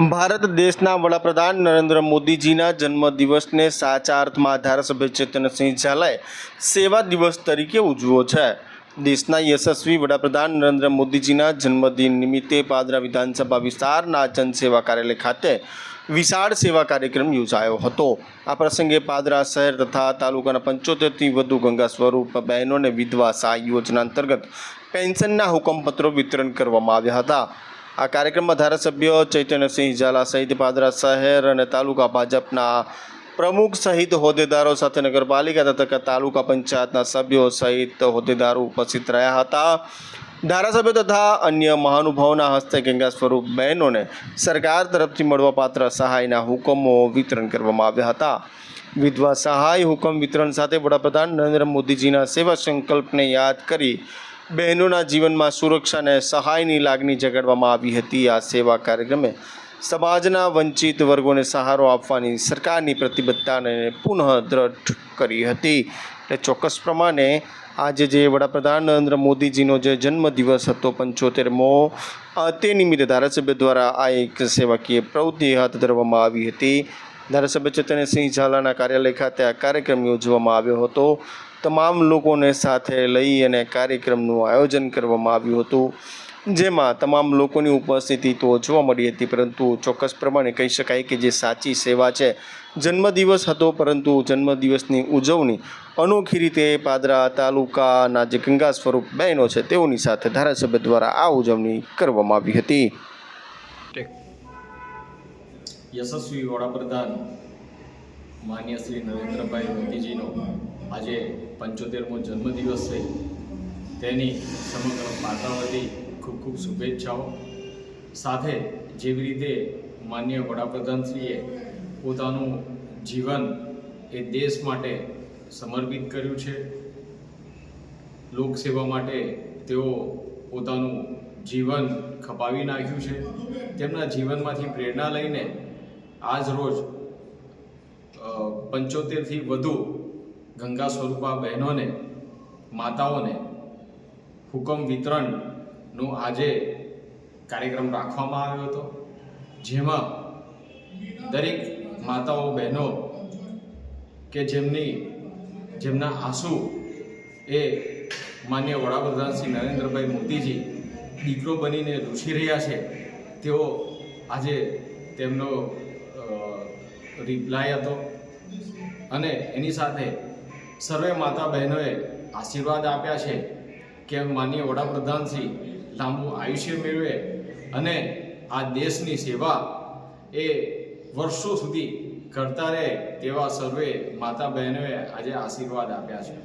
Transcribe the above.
ભારત દેશના વડાપ્રધાન નરેન્દ્ર મોદીજીના જન્મદિવસને સાચા અર્થમાં ધારાસભ્ય ચેતનસિંહ ઝાલાએ સેવા દિવસ તરીકે ઉજવ્યો છે. દેશના યશસ્વી વડાપ્રધાન નરેન્દ્ર મોદીજીના જન્મદિન નિમિત્તે પાદરા વિધાનસભા વિસ્તારના જનસેવા કાર્યાલય ખાતે વિશાળ સેવા કાર્યક્રમ યોજાયો હતો. આ પ્રસંગે પાદરા શહેર તથા તાલુકાના પંચોતેરથી વધુ ગંગા સ્વરૂપ બહેનોને વિધવા સહાય યોજના અંતર્ગત પેન્શનના હુકમપત્રો વિતરણ કરવામાં આવ્યા હતા. આ કાર્યક્રમમાં ધારાસભ્યો ચૈતન્યસિંહ ઝાલા સહિત પાદરા શહેર અને તાલુકા ભાજપના પ્રમુખ સહિત હોદ્દેદારો સાથે નગરપાલિકા તથા તાલુકા પંચાયતના સભ્યો સહિત હોદ્દેદારો ઉપસ્થિત રહ્યા હતા. ધારાસભ્યો તથા અન્ય મહાનુભાવોના હસ્તે ગંગા સ્વરૂપ બહેનોને સરકાર તરફથી મળવાપાત્ર સહાયના હુકમો વિતરણ કરવામાં આવ્યા હતા. વિધવા સહાય હુકમ વિતરણ સાથે વડાપ્રધાન નરેન્દ્ર મોદીજીના સેવા સંકલ્પને યાદ કરી બહેનોના જીવનમાં સુરક્ષા અને સહાયની લાગણી જગાડવામાં આવી હતી. આ સેવા કાર્યક્રમે સમાજના વંચિત વર્ગોને સહારો આપવાની સરકારની પ્રતિબદ્ધતાને પુનઃ દ્રઢ કરી હતી. એટલે ચોક્કસ પ્રમાણે આજે જે વડાપ્રધાન નરેન્દ્ર મોદીજીનો જે જન્મદિવસ હતો પંચોતેરમો તે નિમિત્તે ધારાસભ્ય દ્વારા આ એક સેવાકીય પ્રવૃત્તિ હાથ ધરવામાં આવી હતી. ધારાસભ્ય ચેતનસિંહ ઝાલાના કાર્યાલય ખાતે આ કાર્યક્રમ યોજવામાં આવ્યો હતો. તમામ લોકોને સાથે લઈ અને કાર્યક્રમનું આયોજન કરવામાં આવ્યું હતું. જેમાં તમામ લોકોની ઉપસ્થિતિ તો જોવા મળી હતી, પરંતુ ચોક્કસ પ્રમાણે કહી શકાય કે જે સાચી સેવા છે, જન્મદિવસ હતો, પરંતુ જન્મદિવસની ઉજવણી અનોખી રીતે પાદરા તાલુકાના જે ગંગા સ્વરૂપ બહેનો છે, તેઓની સાથે ધારાસભ્ય દ્વારા આ ઉજવણી કરવામાં આવી હતી. યશસ્વી વડાપ્રધાન, માન્ય શ્રી નરેન્દ્રભાઈ મોદીજીનો આજે પંચોતેરમો જન્મદિવસ છે. તેની સમગ્ર માતાવતી ખૂબ ખૂબ શુભેચ્છાઓ. સાથે જેવી રીતે માન્ય વડાપ્રધાનશ્રીએ પોતાનું જીવન એ દેશ માટે સમર્પિત કર્યું છે. લોકસેવા માટે તેઓ પોતાનું જીવન ખપાવી નાખ્યું છે. તેમના જીવનમાંથી પ્રેરણા લઈને આજ રોજ પંચોતેરથી વધુ ગંગા સ્વરૂપા બહેનોને, માતાઓને હુકમ વિતરણનો આજે કાર્યક્રમ રાખવામાં આવ્યો હતો, જેમાં દરેક માતાઓ, બહેનો કે જેમની, જેમના આંસુ એ માન્ય વડાપ્રધાન શ્રી નરેન્દ્રભાઈ મોદીજી દીકરો બનીને રૂછી રહ્યા છે, તેઓ આજે તેમનો રિપ્લાય હતો અને એની સાથે સર્વે માતા બહેનોએ આશીર્વાદ આપ્યા છે કે માનીય વડાપ્રધાન શ્રી લાંબુ આયુષ્ય મેળવે અને આ દેશની સેવા એ વર્ષો સુધી કરતા રહે તેવા સર્વે માતા બહેનોએ આજે આશીર્વાદ આપ્યા છે.